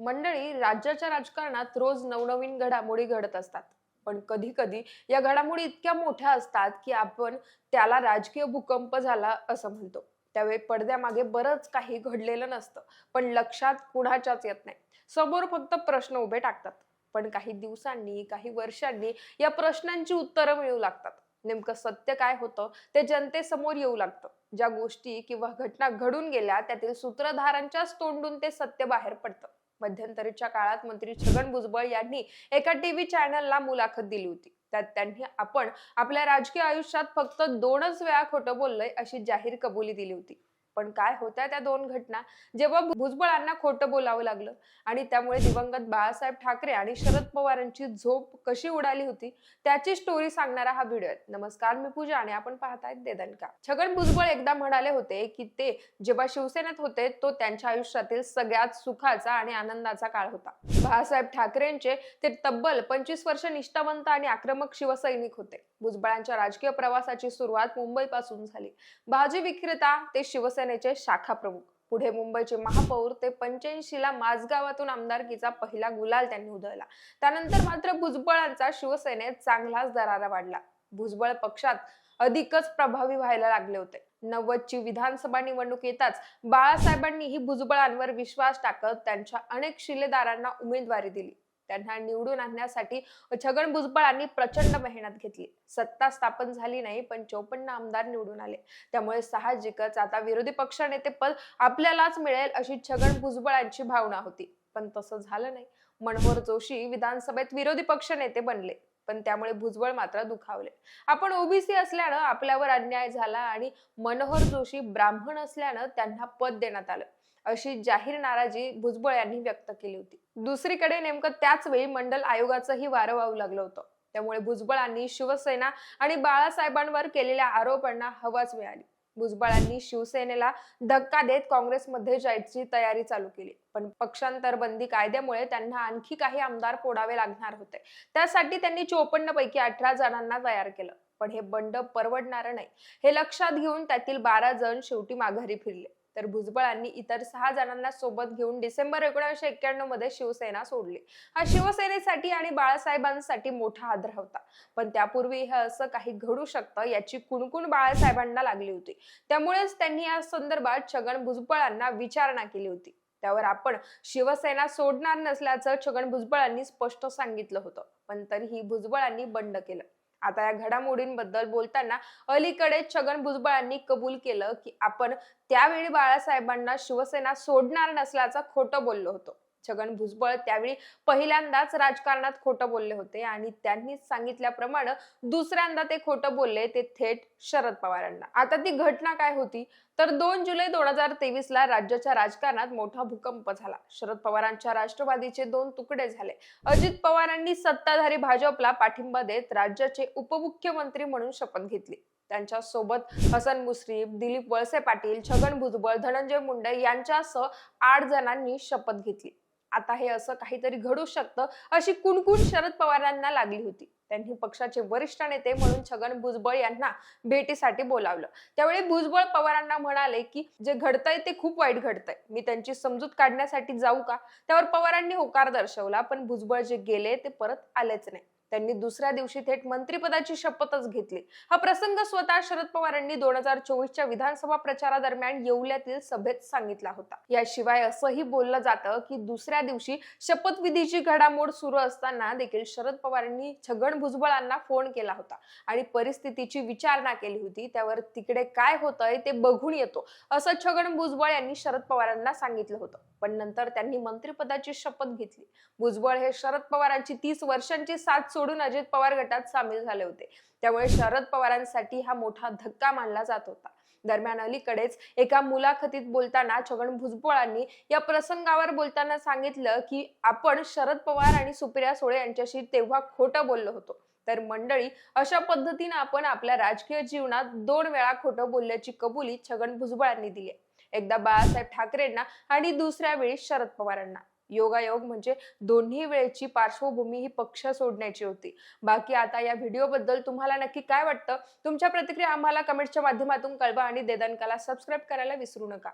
मंडळी राज्याच्या राजकारणात रोज नवनवीन घडामोडी घडत असतात. पण कधी कधी या घडामोडी इतक्या मोठ्या असतात की आपण त्याला राजकीय भूकंप झाला असं म्हणतो. त्यावेळी पडद्यामागे बरंच काही घडलेलं नसतं पण लक्षात कुणाच्याच येत नाही. समोर फक्त प्रश्न उभे टाकतात. पण काही दिवसांनी काही वर्षांनी या प्रश्नांची उत्तरं मिळू लागतात. नेमकं सत्य काय होतं ते जनतेसमोर येऊ लागतं. ज्या गोष्टी किंवा घटना घडून गेल्या त्यातील सूत्रधारांच्याच तोंडून ते सत्य बाहेर पडतं. मध्यंतरीच्या काळात मंत्री छगन भुजबळ यांनी एका टीव्ही चॅनलला मुलाखत दिली होती. त्यात त्यांनी आपण आपल्या राजकीय आयुष्यात फक्त दोनच वेळा खोटं बोललंय अशी जाहीर कबुली दिली होती. पण काय होत्या त्या दोन घटना? जेव्हा भुजबळांना खोटं बोलावं लागलं आणि त्यामुळे दिवंगत बाळासाहेब ठाकरे आणि शरद पवारांची झोप कशी उडाली होती त्याची स्टोरी सांगणारा हा व्हिडिओ आहे. नमस्कार मी पूजा आणि आपण पाहतायत देदनका छगन भुजबळ एकदा म्हणाले होते की ते जेव्हा शिवसेनेत होते तो त्यांच्या आयुष्यातील सगळ्यात सुखाचा आणि आनंदाचा काळ होता. बाळासाहेब ठाकरेंचे ते तब्बल पंचवीस वर्ष निष्ठावंत आणि आक्रमक शिवसैनिक होते. भुजबळांच्या राजकीय प्रवासाची सुरुवात मुंबईपासून झाली. भाजी विक्रेता ते शिवसेना शिवसेनेचे शाखा प्रमुख. पुढे मुंबईचे महापौर ते पंच्याऐंशीला माझगावातून आमदारकीचा पहिला गुलाल त्यांनी उधळला. त्यानंतर मात्र भुजबळांचा शिवसेनेत चांगलाच दरारा वाढला. भुजबळ पक्षात अधिकच प्रभावी व्हायला लागले होते. नव्वदची विधानसभा निवडणूक येताच बाळासाहेबांनीही भुजबळांवर विश्वास टाकत त्यांच्या अनेक शिलेदारांना उमेदवारी दिली. त्यांना निवडून आणण्यासाठी छगन भुजबळांनी प्रचंड मेहनत घेतली. सत्ता स्थापन झाली नाही पण चौपन्न आमदार निवडून आले. त्यामुळे साहजिकच आता विरोधी पक्षनेते पद आपल्यालाच मिळेल अशी छगन भुजबळांची भावना होती. पण तसं झालं नाही. मनोहर जोशी विधानसभेत विरोधी पक्ष नेते बनले पण त्यामुळे भुजबळ मात्र दुखावले. आपण ओबीसी असल्यानं आपल्यावर अन्याय झाला आणि मनोहर जोशी ब्राह्मण असल्यानं त्यांना पद देण्यात आलं. अशी जाहीर नाराजी भुजबळ यांनी व्यक्त केली होती. दुसरीकडे नेमकं त्याच वेळी मंडल आयोगाचंही वारं वाहू लागलं होतं. त्यामुळे भुजबळांनी शिवसेना आणि बाळासाहेबांवर केलेल्या आरोपांना हवाच मिळाली. भुजबळांनी शिवसेनेला धक्का देत काँग्रेसमध्ये जायची तयारी चालू केली. पण पक्षांतर बंदी कायद्यामुळे त्यांना आणखी काही आमदार फोडावे लागणार होते. त्यासाठी त्यांनी चोपन्न पैकी अठरा जणांना तयार केलं. पण हे बंड परवडणार नाही. हे लक्षात घेऊन त्यातील बारा जण शेवटी माघारी फिरले. तर भुजबळांनी इतर सहा जणांना सोबत घेऊन डिसेंबर एकोणीसशे एक्क्याण्णवमध्ये शिवसेना सोडली. हा शिवसेनेसाठी आणि बाळासाहेबांसाठी मोठा आदर होता. पण त्यापूर्वी हे असं काही घडू शकतं याची कुणकुण बाळासाहेबांना लागली होती. त्यामुळेच त्यांनी या संदर्भात छगन भुजबळांना विचारणा केली होती. त्यावर आपण शिवसेना सोडणार नसल्याचं छगन भुजबळांनी स्पष्ट सांगितलं होतं. पण तरीही भुजबळांनी बंड केलं. आता या घडामोडींबद्दल बोलताना अलीकडे छगन भुजबळांनी कबूल केलं की आपण त्यावेळी बाळासाहेबांना शिवसेना सोडणार नसल्याचं खोटं बोललो होतो. छगन भुजबळ त्यावेळी पहिल्यांदाच राजकारणात खोटं बोलले होते आणि त्यांनीच सांगितल्याप्रमाणे दुसऱ्यांदा ते खोटं बोलले ते थेट शरद पवारांना. आता ती घटना काय होती? तर दोन जुलै दोन हजार तेवीस ला राज्याच्या राजकारणात मोठा भूकंप झाला. शरद पवारांच्या राष्ट्रवादीचे दोन तुकडे झाले. अजित पवारांनी सत्ताधारी भाजपला पाठिंबा देत राज्याचे उपमुख्यमंत्री म्हणून शपथ घेतली. त्यांच्यासोबत हसन मुश्रीफ दिलीप वळसे पाटील छगन भुजबळ धनंजय मुंडे यांच्यासह आठ जणांनी शपथ घेतली. आता हे असं काहीतरी घडू शकतं अशी कुणकुण शरद पवारांना लागली होती. त्यांनी पक्षाचे वरिष्ठ नेते म्हणून छगन भुजबळ यांना भेटीसाठी बोलावलं. त्यावेळी भुजबळ पवारांना म्हणाले की जे घडतंय ते खूप वाईट घडतंय. मी त्यांची समजूत काढण्यासाठी जाऊ का? त्यावर पवारांनी होकार दर्शवला पण भुजबळ जे गेले ते परत आलेच नाही त्यांनी दुसऱ्या दिवशी थेट मंत्रिपदाची शपथच घेतली. हा प्रसंग स्वतः शरद पवारांनी दोन हजार चोवीसच्या विधानसभा प्रचारादरम्यान येवल्यातील सभेत सांगितला होता. याशिवाय असंही बोललं जातं की दुसऱ्या दिवशी शपथविधीची घडामोड सुरू असताना देखील शरद पवारांनी छगन भुजबळांना फोन केला होता आणि परिस्थितीची विचारणा केली होती. त्यावर तिकडे काय होतंय ते बघून येतो असं छगन भुजबळ यांनी शरद पवारांना सांगितलं होतं. पण नंतर त्यांनी मंत्रिपदाची शपथ घेतली. भुजबळ हे शरद पवारांची तीस वर्षांची साथ सोडून अजित पवार गटात सामील झाले होते. त्यामुळे शरद पवारांसाठी हा मोठा धक्का मानला जात होता. दरम्यान अलीकडेच एका मुलाखतीत बोलताना छगन भुजबळांनी या प्रसंगावर बोलताना सांगितलं की आपण शरद पवार आणि सुप्रिया सुळे यांच्याशी तेव्हा खोटं बोललो होतो. तर मंडळी अशा पद्धतीने आपण आपल्या राजकीय जीवनात दोन वेळा खोटं बोलल्याची कबुली छगन भुजबळांनी दिली एकदा बाळासाहेब ठाकरेंना आणि दुसऱ्या वेळी शरद पवारांना. योगायोग म्हणजे दोन्ही वेळेची पार्श्वभूमी ही पक्ष सोडण्याची होती. बाकी आता या व्हिडिओ बद्दल तुम्हाला नक्की काय वाटतं? तुमच्या प्रतिक्रिया आम्हाला कमेंटच्या माध्यमातून कळवा आणि देदानकाला सबस्क्राईब करायला विसरू नका.